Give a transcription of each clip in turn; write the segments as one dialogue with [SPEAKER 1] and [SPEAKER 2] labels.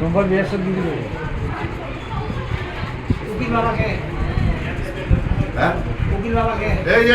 [SPEAKER 1] নম্বর বিয়ের সব দিদি দেবে
[SPEAKER 2] উকিল বাবাকে
[SPEAKER 3] হ্যাঁ
[SPEAKER 2] উকিল বাবাকে
[SPEAKER 3] এই যে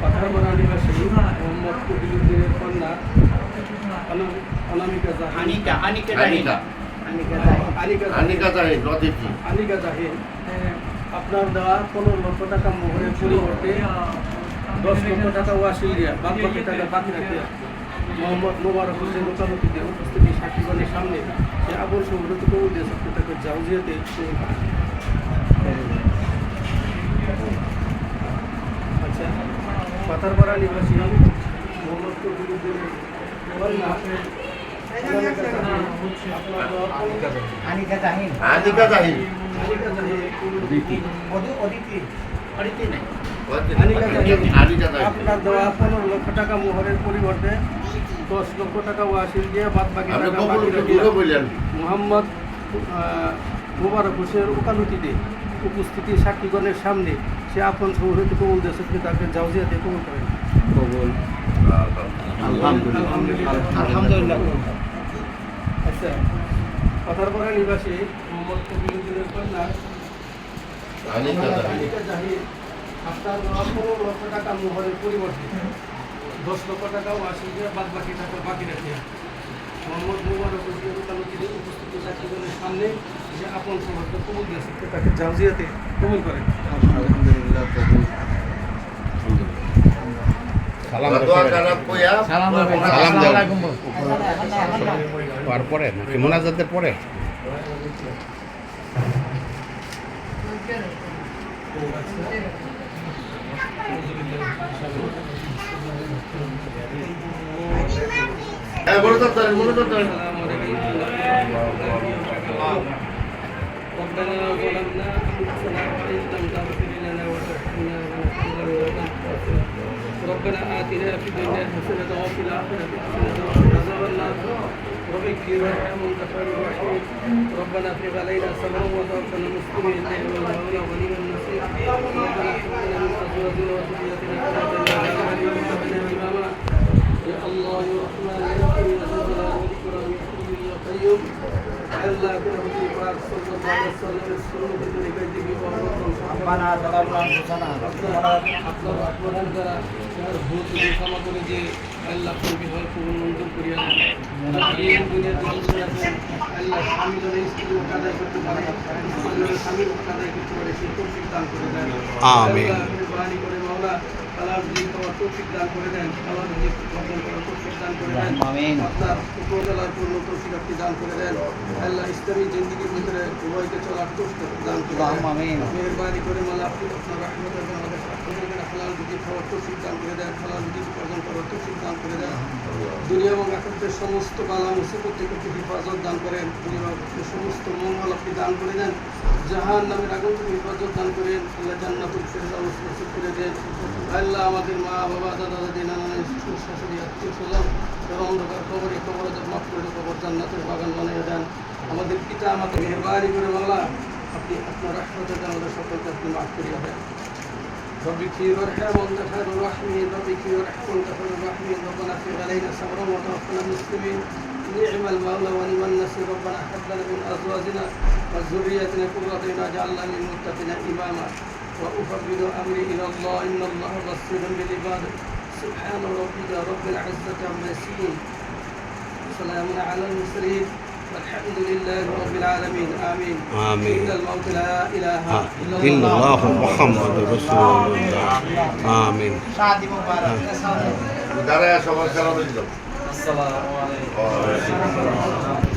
[SPEAKER 4] পাথারমারা নিবাসী মোহাম্মদ কবিরুদ্দিনের কন্যা অনা- অনামিকা জাহান
[SPEAKER 2] আনিকা আনিকা
[SPEAKER 3] আনিকা
[SPEAKER 2] আনিকা যাই
[SPEAKER 4] আনিকা জাহিন। আপনার দেওয়া পনেরো লক্ষ টাকা মোহরের পরিবর্তে দশ লক্ষ টাকা ওয়াসিল দিয়া বাদ বাকি টাকা বাকি রাখে মোহাম্মদ মোবারক হোসেন মোকামতিতে উপস্থিতি সাক্ষীগণের সামনে সে আবুল কবুল দিয়ে সত্য তাকে জাউজিয়াতে আচ্ছা পাথারপাড়া নিবাসী মোহাম্মদ কবিরুদ্দিনের কন্যা অনামিকা আপনার দেওয়া
[SPEAKER 2] আনিকা জাহিন।
[SPEAKER 3] আনিকা জাহিদ
[SPEAKER 4] আনিকা জাহিন।
[SPEAKER 2] অদি অদিতি। অদিতি নাই।
[SPEAKER 4] আনিকা জাহিন।
[SPEAKER 3] আনিকা জাহিদ
[SPEAKER 4] আপনার দেওয়া পনেরো লক্ষ টাকা মোহরের পরিবর্তে দশ লক্ষ টাকা ওয়াসিল দিয়ে বাদ বাকি মোহাম্মদ মোবারক হোসেনের ওকালতিতে উপস্থিতি সাক্ষীগণের সামনে সে আপন সৌহৃদ কবুল দেশে তাকে জাউজিয়াতে কবুল করেন।
[SPEAKER 2] আলহামদুলিল্লাহ।
[SPEAKER 4] আচ্ছা নিবাসী মোহাম্মদ কবিরুদ্দিনের কন্যা
[SPEAKER 3] আনিকা জাহিদ।
[SPEAKER 4] জাহির আপনার পনেরো লক্ষ টাকা মোহরের পরিবর্তে দশ লক্ষ টাকা ওয়াসিল দিয়ে বাদ বাকি টাকা বাকি রাখিয়া মোহাম্মদ মুবারক হোসেন ওকালতিতে সামনে যে আপন সমর্থ কবুল দিয়েছে তাকে জাউজিয়াতে কবুল করেন
[SPEAKER 3] দোয়া কালাম কইয়া
[SPEAKER 1] সালাম হবে
[SPEAKER 5] সালাম দাও।
[SPEAKER 1] আলাইকুম বল।
[SPEAKER 5] আর পরে নাকি মোনাজাতের পরে?
[SPEAKER 3] হ্যাঁ বলে তো তার বলে তো তার।
[SPEAKER 4] ربنا ظلمنا انفسنا وان لم تغفر لنا وترحمنا لنكونن من الخاسرين ربنا اتنا في الدنيا حسنه وفي الاخره حسنه وقنا عذاب النار وبكر ارحم غفور رحيم ربنا افرغ علينا صبرا وتوفنا مسلمين نعم المولى ونعم النصير ربنا هب لنا من ازواجنا وذريتنا قرة اعين واجعلنا اماما يا الله يا رحمن আল্লাহ বিরহমতি পাক সাল্লাল্লাহু আলাইহি ওয়াসাল্লামের সুন্নতের তরিকা বহরতন
[SPEAKER 2] রব্বানা তাকাব্বাল আনফুসানা
[SPEAKER 4] আপনারা আপনার দ্বারা যার ভুল ক্ষমা করে যে আল্লাহ কোন বিহল পূর্ণ মঞ্জুর করিয়া এই দুনিয়ার জীবন আছেন আল্লাহ স্বামী ধরে স্ত্রী কাদায় করতে পারে স্বামী কাদায় করতে পারে সেই তৌফিক দান করে দেন
[SPEAKER 5] আমিন।
[SPEAKER 4] করে মাওলা আল্লাহ রিজিক পাওয়ার তৌফিক দান করে দেন আল্লাহ রিজিক অর্জন করার তৌফিক দান করে দেন।
[SPEAKER 2] আমিন।
[SPEAKER 4] আপনার উপজেলার পূর্ণ তৌফিক আপনি দান করে দেন। আল্লাহ ইসলামী জিন্দগির ভিতরে উভয়কে চলার তৌফিক দান করে দেন।
[SPEAKER 2] আমিন।
[SPEAKER 4] মেহরবানি করে মালা আপনি আপনার রহমত এবং আমাদের হালাল রুজি খাওয়ার তৌফিক দান করে দেন হালাল রুজি উপার্জন করার তৌফিক দান করে দেন। দুনিয়া এবং আখেরাতের সমস্ত বালা মুসিবত থেকে হেফাজত দান করেন। দুনিয়া সমস্ত মঙ্গল আপনি দান করে দেন। জাহান নামের আগুন থেকে হেফাজত দান করেন আল্লাহ জান্নাতুল ফেরদাউস নসিব করে দেন আল্লাহ আমাদের মা বাবা দাদা দাদি নানা নানি শ্বশুর শাশুড়ি আত্মীয় স্বজন এবং অন্ধকার খবরে খবর মাফ করে খবর জান্নাতের বাগান বানিয়ে দেন আমাদের পিতা আমাদের মেহরবানি করে মাল্লা আপনি আপনার রহমতের দ্বারা আমাদের সকলকে আপনি মাফ করিয়া দেন ربك يرحم وانت خير الراحمين ربك يرحم وانت خير الراحمين ربنا افرغ علينا صبرا وتوفنا مسلمين نعم المولى ونعم النصير ربنا هب لنا من ازواجنا وذريتنا قرة اعين واجعلنا للمتقين اماما وافوض امري الى الله ان الله بصير بالعباد سبحان ربك رب العزه عما يصفون سلام على المرسلين الحمد لله رب العالمين آمين
[SPEAKER 5] آمين.
[SPEAKER 4] إن الموت لا إله
[SPEAKER 5] হ্যাঁ
[SPEAKER 4] إلا
[SPEAKER 5] ইল্লাল্লাহ মুহাম্মাদুর রাসূলুল্লাহ আমিন
[SPEAKER 2] শাদি মুবারক
[SPEAKER 3] দাঁড়ায় সবার খেলা হয়ে যাও
[SPEAKER 2] আসসালামু আলাইকুম।